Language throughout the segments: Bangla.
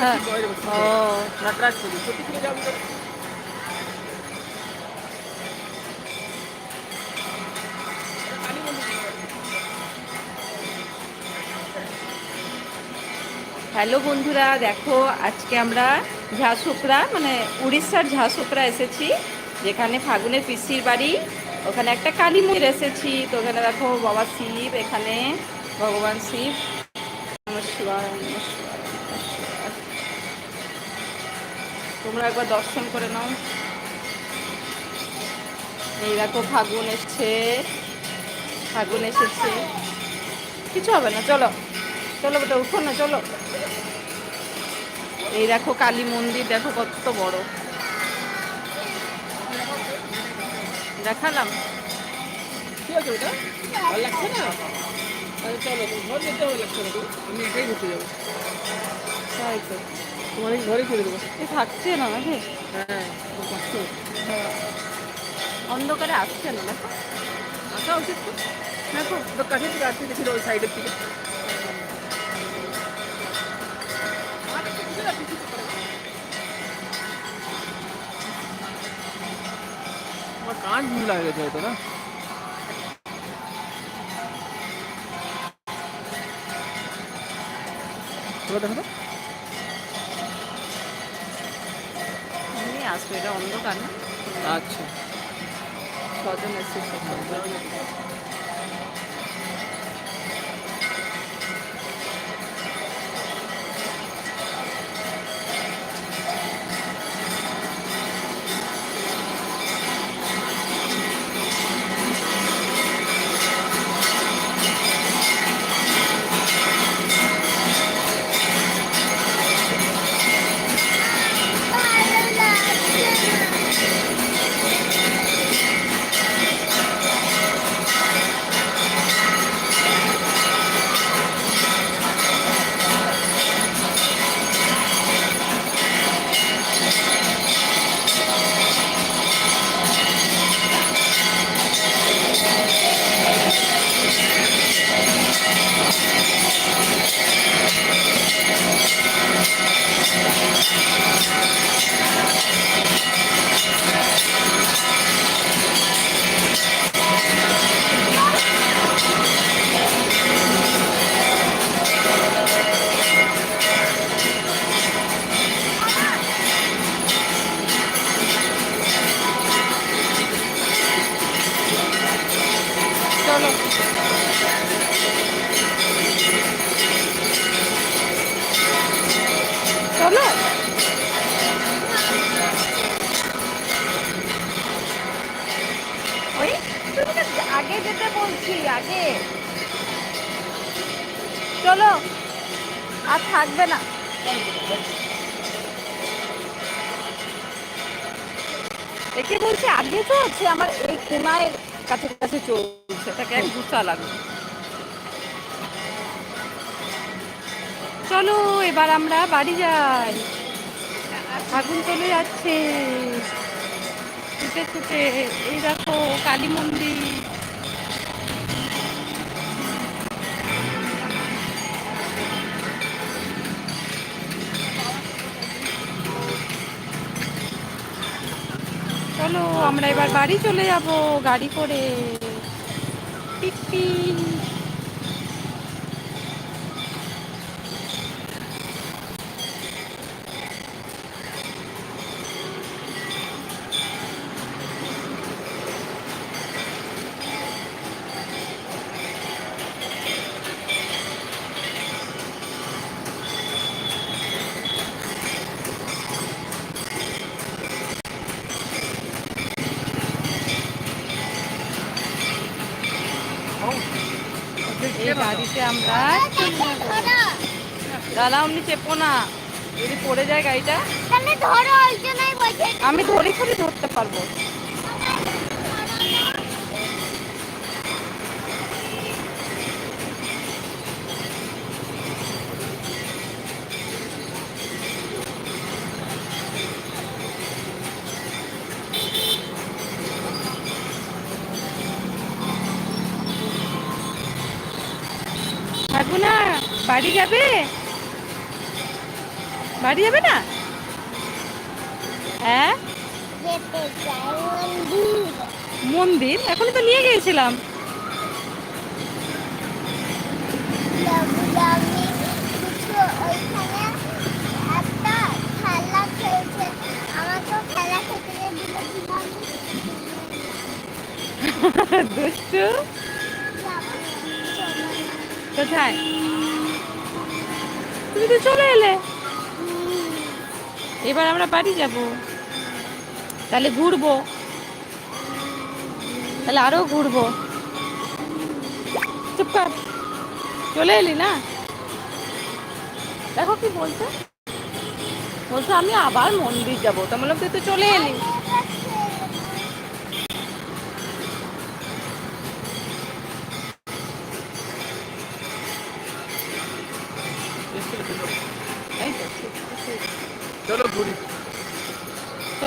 হ্যাঁ। ও। হ্যালো বন্ধুরা দেখো আজকে আমরা ঝাঁসুকরা মানে উড়িষ্যার ঝাঁসুকরা এসেছি যেখানে ফাগুনের পিসির বাড়ি। ওখানে একটা কালী মন্দির এসেছি তো ওখানে দেখো বাবা শিব এখানে ভগবান শিব। নমঃ তোমরা একবার দর্শন করে নাও। এই দেখো ফাগুন এসছে। ফাগুন এসেছে। কিছু হবে না, চলো। চলো বেটা, উঠো না, চলো। এই দেখো কালী মন্দির, দেখো কত বড়। দেখালাম। কি আছে ওটা ভালো লাগছে না? চলো, ঘর যেতে হবে লাগছে না আমি একাই ঘুরতে যাব। তাই তো তোমার এই ঘরে দেবো। এ থাকছে না নাকি? হ্যাঁ হ্যাঁ। অন্ধকারে আসছে না দেখো। আসা উচিত দেখো তো কাছে থেকে আসতে গেছিল ওই সাইডের থেকে আমার কান ঝুল হয়ে গেছে হয়তো না? দেখো তো। আসবে এটা অন্ধকার না। আচ্ছা। ছজন এসেছে। চলো ওই আগে যেতে বলছি আগে। চলো আর থাকবে না। একে বলছে আগে চলছে আমার এই কোনায় কাছে কাছে চলছে তাকে এক গুছা লাগবে চলো, এবার আমরা বাড়ি যাই। আগুন চলে যাচ্ছে। ছুটে ছুটে এই দেখো, কালী মন্দির। চলো, আমরা এবার বাড়ি চলে যাব, গাড়ি করে। পিপি এই গাড়িতে আমরা দাদা অমনি চেপো না। যদি পড়ে যায় গাড়িটা। আমি ধরে ধরে ধরতে পারব। থাকব না বাড়ি যাবে? বাড়ি যাবে না? হ্যাঁ? মন্দির? এখনই তো নিয়ে গিয়েছিলাম। তারপরে কোথায়? তুমি তো চলে এলে। এবার আমরা বাড়ি যাব। তাহলে ঘুরবো। তাহলে আরও ঘুরবো। চুপ কর। চলে এলি না? দেখো কি বলছে। বলছে আমি আবার মন্দির যাব। তা বললাম তুই তো চলে এলি এই তো, ঠিক, ঠিক। চলো ঘুরি চলো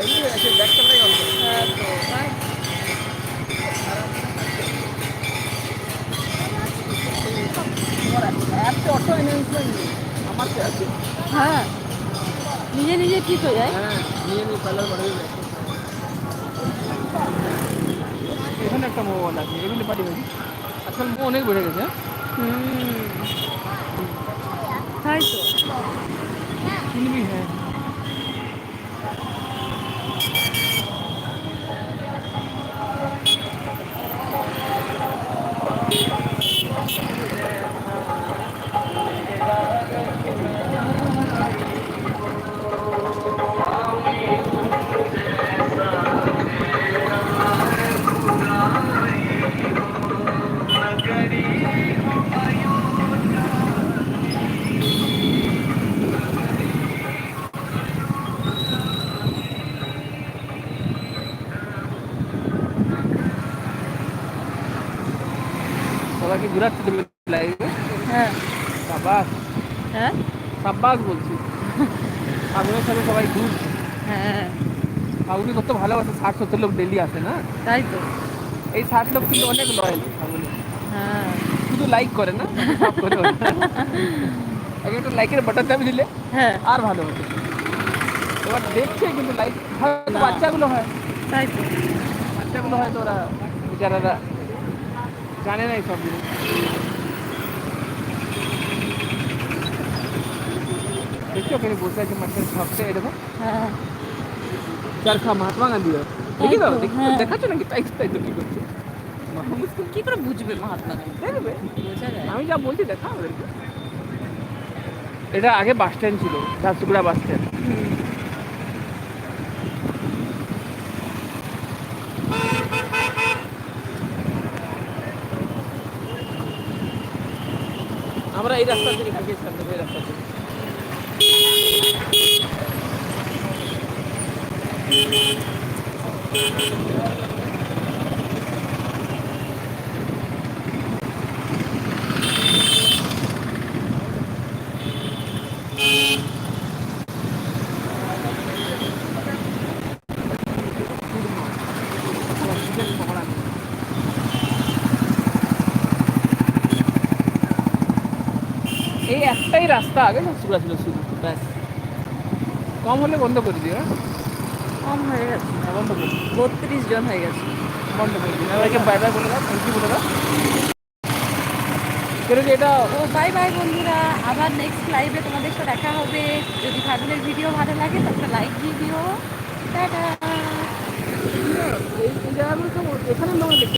হ্যাঁ নিজে নিজে ঠিক হয়ে যায় হ্যাঁ নিয়ে নিয়ে কালার বাড়িয়ে যায় এখানে একটা মোবাইল আছে এগুলো পাঠিয়ে দেবি আজকাল অনেক বেড়ে গেছে হ্যাঁ? হুম তাই তো কিনবি হ্যাঁ সবাইকে ঘুরাচ্ছে তুমি লাইভে হ্যাঁ। সাবাস হ্যাঁ? সাব্বাস বলছি। ফাগুনের সাথে সবাই ঘুরছে হ্যাঁ। ফাগুনি কত ভালোবাসে ষাট সত্তর লোক ডেলি আসে না? তাই তো। এই ষাট লোক কিন্তু অনেক লয়াল হ্যাঁ। শুধু লাইক করে না সব করে আগে একটা লাইকের বাটন চাপি দিলে হ্যাঁ। আর ভালো হতো। এবার দেখছে কিন্তু লাইক বাচ্চাগুলো হয়। তাই তো। বাচ্চাগুলো হয়তো ওরা বেচারারা জানে না সব জিনিস দেখছ ওখানে বসে আছে মাঠের সবচেয়ে এরকম হ্যাঁ। চারখা মহাত্মা গান্ধী দেখি তো হ্যাঁ। দেখাচ্ছ নাকি? তাই তাই তো কি করছে? কি করে বুঝবে মহাত্মা গান্ধী? দেখবে। আমি যা বলছি দেখা ওদেরকে। এটা আগে বাস স্ট্যান্ড ছিল ঝারসুগুড়া বাস স্ট্যান্ড এই রাস্তা থেকে দেখো এই রাস্তা থেকে এই একটাই রাস্তা আগে ঝারসুগুড়া ছিল শুধু। ব্যাস। কম হলে বন্ধ করে দিও হ্যাঁ? কম হয়ে গেছে। হ্যাঁ বন্ধ করে বত্রিশ জন হয়ে গেছে। বন্ধ করে দিও। সবাইকে বাই বাই বলে দাও থ্যাংক ইউ বলে দাও। এটা তো বাই বাই বন্ধুরা আবার নেক্সট লাইভে তোমাদের সাথে দেখা হবে। যদি ফাগুনের ভিডিও ভালো লাগে তো একটা লাইক দিয়ে দিও। টাটা। সব এখানে